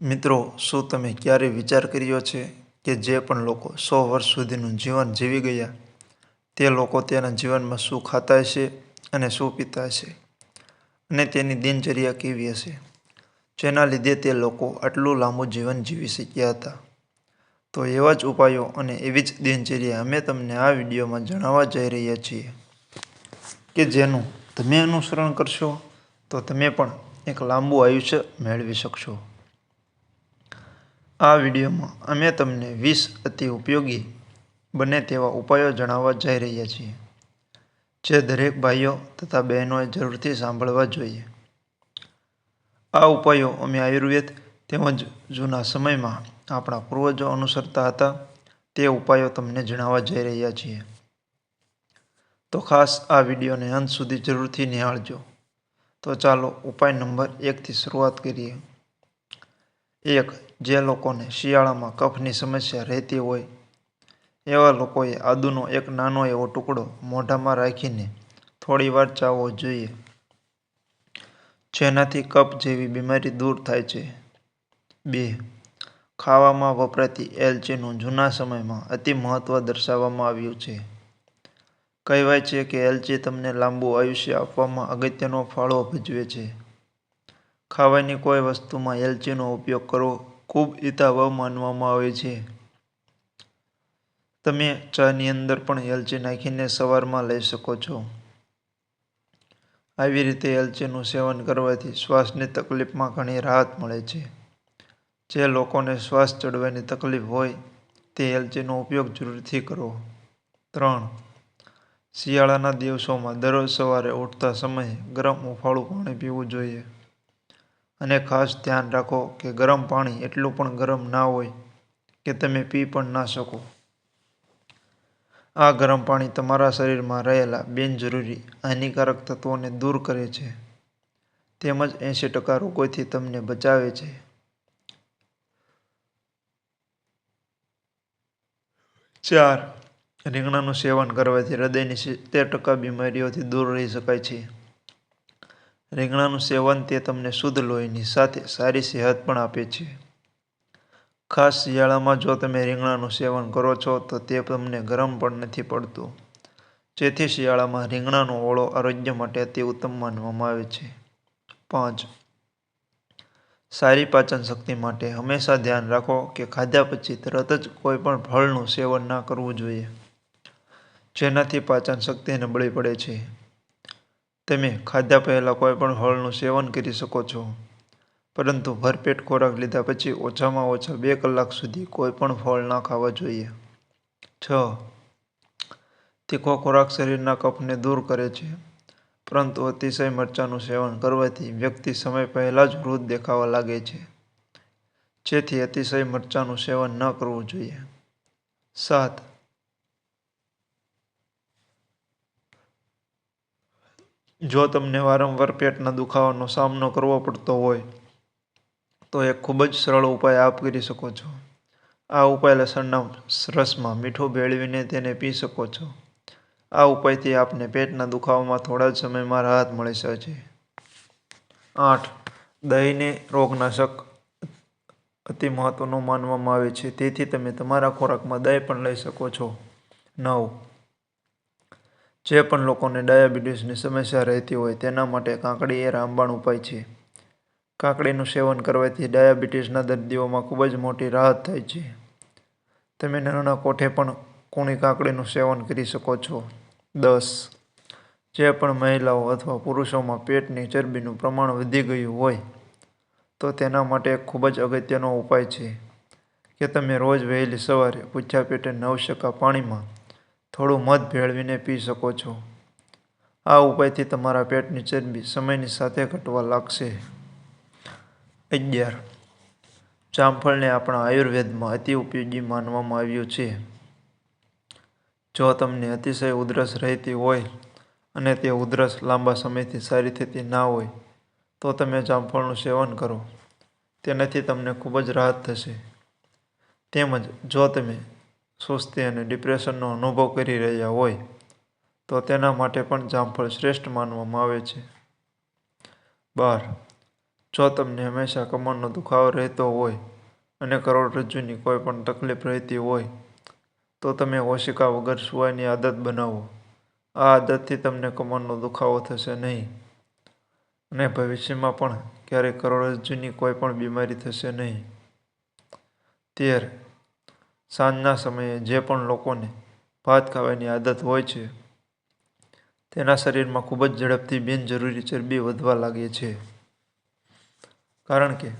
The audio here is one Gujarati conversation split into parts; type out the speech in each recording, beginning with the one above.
મિત્રો, શું તમે ક્યારેય વિચાર કર્યો છે કે જે પણ લોકો સો વર્ષ સુધીનું જીવન જીવી ગયા, તે લોકો તેના જીવનમાં શું ખાતા હશે અને શું પીતા હશે? અને તેની દિનચર્યા કેવી હશે? જેના લીધે તે લોકો આટલું લાંબુ જીવન જીવી શક્યા હતા? તો એવા જ ઉપાયો અને એવી જ દિનચર્યા અમે તમને આ વિડીયોમાં જણાવવા જઈ રહ્યા છીએ કે જેનું તમે અનુસરણ કરશો તો તમે પણ એક લાંબુ આયુષ્ય મેળવી શકશો. આ વિડીયોમાં અમે તમને વીસ અતિ ઉપયોગી બને તેવા ઉપાયો જણાવવા જઈ રહ્યા છીએ, જે દરેક ભાઈઓ તથા બહેનોએ જરૂરથી સાંભળવા જોઈએ. આ ઉપાયો અમે આયુર્વેદ તેમજ જૂના સમયમાં આપણા પૂર્વજો અનુસરતા હતા, તે ઉપાયો તમને જણાવવા જઈ રહ્યા છીએ. તો ખાસ આ વિડીયોને અંત સુધી જરૂરથી નિહાળજો. તો ચાલો ઉપાય નંબર એકથી શરૂઆત કરીએ. એક જે લોકોને શિયાળામાં કફની સમસ્યા રહેતી હોય, એવા લોકોએ આદુનો એક નાનો એવો ટુકડો મોઢામાં રાખીને થોડી વાર ચાવવો જોઈએ. જેનાથી કફ જેવી બીમારી દૂર થાય છે. બે, ખાવામાં વપરાતી એલચીનું જૂના સમયમાં અતિ મહત્વ દર્શાવવામાં આવ્યું છે. કહેવાય છે કે એલચી તમને લાંબુ આયુષ્ય આપવામાં અગત્યનો ફાળો ભજવે છે. ખાવાની કોઈ વસ્તુમાં એલચીનો ઉપયોગ કરવો ખૂબ હિતાવહ માનવામાં આવે છે. તમે ચાની અંદર પણ એલચી નાખીને સવારમાં લઈ શકો છો. આવી રીતે એલચીનું સેવન કરવાથી શ્વાસની તકલીફમાં ઘણી રાહત મળે છે. જે લોકોને શ્વાસ ચડવાની તકલીફ હોય તે એલચીનો ઉપયોગ જરૂરથી કરો. ત્રણ. શિયાળાના દિવસોમાં દરરોજ સવારે ઉઠતા સમયે ગરમ હુંફાળું પાણી પીવું જોઈએ. અને ખાસ ધ્યાન રાખો કે ગરમ પાણી એટલું પણ ગરમ ના હોય કે તમે પી પણ ના શકો. આ ગરમ પાણી તમારા શરીરમાં રહેલા બિનજરૂરી હાનિકારક તત્વોને દૂર કરે છે. તેમજ એંશી ટકા રોગોથી તમને બચાવે છે. ચાર, રીંગણાનું સેવન કરવાથી હૃદયની સિત્તેર ટકા બીમારીઓથી દૂર રહી શકાય છે. રીંગણાનું સેવન તે તમને શુદ્ધ લોહીની સાથે સારી સેહત પણ આપે છે. ખાસ શિયાળામાં જો તમે રીંગણાનું સેવન કરો છો, તો તે તમને ગરમ પણ નથી પડતું. જેથી શિયાળામાં રીંગણાનો ઓળો આરોગ્ય માટે અતિ ઉત્તમ માનવામાં આવે છે. પાંચ. સારી પાચન શક્તિ માટે હંમેશા ધ્યાન રાખો કે ખાધા પછી તરત જ કોઈ પણ ફળનું સેવન ના કરવું જોઈએ. જેનાથી પાચન શક્તિ નબળી પડે છે. તમે ખાધા પહેલાં કોઈ પણ ફળનું સેવન કરી શકો છો. પરંતુ ભરપેટ ખોરાક લીધા પછી ઓછામાં ઓછા બે કલાક સુધી કોઈ પણ ફળ ના ખાવા જોઈએ. છ. તીખો ખોરાક શરીરના કફને દૂર કરે છે. પરંતુ અતિશય મરચાંનું સેવન કરવાથી વ્યક્તિ સમય પહેલાં જ વૃદ્ધ દેખાવા લાગે છે. જેથી અતિશય મરચાંનું સેવન ન કરવું જોઈએ. સાત. જો તમને વારંવાર પેટના દુખાવાનો સામનો કરવો પડતો હોય, તો એક ખૂબ જ સરળ ઉપાય આપ કરી શકો છો. આ ઉપાય લસણના રસમાં મીઠું ભેળવીને તેને પી શકો છો. આ ઉપાયથી આપને પેટના દુખાવામાં થોડા જ સમયમાં રાહત મળી શકે. છે આઠ, દહીંને રોગનાશક અતિ મહત્વનું માનવામાં આવે છે. તેથી તમે તમારા ખોરાકમાં દહીં પણ લઈ શકો છો. નવ જે પણ લોકોને ડાયાબિટીસની સમસ્યા રહેતી હોય તેના માટે કાકડી એ રામબાણ ઉપાય છે. કાકડીનું સેવન કરવાથી ડાયાબિટીસના દર્દીઓમાં ખૂબ જ મોટી રાહત થાય છે. તમે નાના કોઠે પણ કૂણી કાકડીનું સેવન કરી શકો છો. દસ. જે પણ મહિલાઓ અથવા પુરુષોમાં પેટની ચરબીનું પ્રમાણ વધી ગયું હોય તો તેના માટે ખૂબ જ અગત્યનો ઉપાય છે કે તમે રોજ વહેલી સવારે પૂછ્યા પેટે નવશકા પાણીમાં થોડું મધ ભેળવીને પી શકો છો. આ ઉપાયથી તમારા પેટની ચરબી સમયની સાથે ઘટવા લાગશે. અગિયાર. જામફળને આપણા આયુર્વેદમાં અતિ ઉપયોગી માનવામાં આવ્યું છે. જો તમને અતિશય ઉધરસ રહેતી હોય અને તે ઉધરસ લાંબા સમયથી સારી થતી ના હોય, તો તમે જામફળનું સેવન કરો. તેનાથી તમને ખૂબ જ રાહત થશે. તેમજ જો તમે સુસ્તી અને ડિપ્રેશનનો અનુભવ કરી રહ્યા હોય, તો તેના માટે પણ જામફળ શ્રેષ્ઠ માનવામાં આવે છે. બાર, જો તમને હંમેશા કમરનો દુખાવો રહેતો હોય અને કરોડરજ્જુની કોઈ પણ તકલીફ રહેતી હોય, તો તમે ઓશિકા વગર સુવાની આદત બનાવો. આ આદતથી તમને કમરનો દુખાવો થશે નહીં અને ભવિષ્યમાં પણ ક્યારેય કરોડરજ્જુની કોઈ પણ બીમારી થશે નહીં. તેર સાંજના સમયે જે પણ લોકોને ભાત ખાવાની આદત હોય છે, તેના શરીરમાં ખૂબ જ ઝડપથી બિનજરૂરી ચરબી વધવા લાગે છે. કારણ કે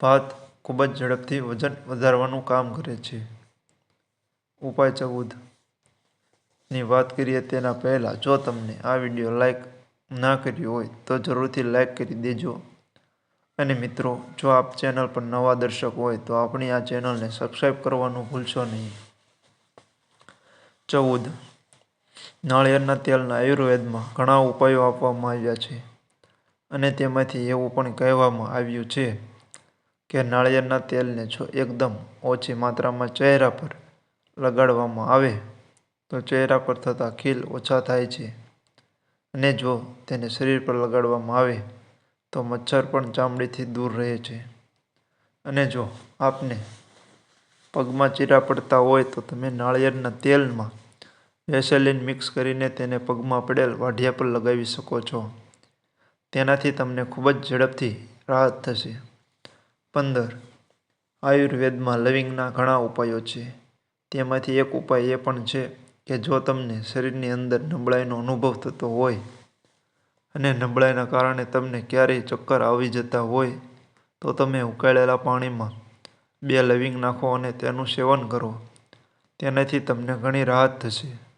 ભાત ખૂબ જ ઝડપથી વજન વધારવાનું કામ કરે છે. ઉપાય ચૌદની વાત કરીએ તેના પહેલાં, જો તમને આ વીડિયો લાઈક ના કર્યો હોય, તો જરૂરથી લાઈક કરી દેજો. અને મિત્રો, જો આપ ચેનલ પર નવા દર્શક હોય તો આપણી આ ચેનલને સબસ્ક્રાઈબ કરવાનું ભૂલશો નહીં. ચૌદ. નાળિયેરના તેલના આયુર્વેદમાં ઘણા ઉપાયો આપવામાં આવ્યા છે અને તેમાંથી એવું પણ કહેવામાં આવ્યું છે કે નાળિયેરના તેલને જો એકદમ ઓછી માત્રામાં ચહેરા પર લગાડવામાં આવે, તો ચહેરા પર થતા ખીલ ઓછા થાય છે અને જો તેને શરીર પર લગાડવામાં આવે તો મચ્છર પણ ચામડીથી દૂર રહે છે. અને જો આપને પગમાં ચીરા પડતા હોય તો તમે નાળિયેરના તેલમાં વેસેલિન મિક્સ કરીને તેને પગમાં પડેલ વાઢિયા પર લગાવી શકો છો. તેનાથી તમને ખૂબ જ ઝડપથી રાહત થશે. પંદર. આયુર્વેદમાં લવિંગના ઘણા ઉપાયો છે. તેમાંથી એક ઉપાય એ પણ છે કે જો તમને શરીરની અંદર નબળાઈનો અનુભવ થતો હોય અને નબળાઈના કારણે તમને ક્યારેય ચક્કર આવી જતા હોય, તો તમે ઉકાળેલા પાણીમાં બે લવિંગ નાખો અને તેનું સેવન કરો. તેનાથી તમને ઘણી રાહત થશે.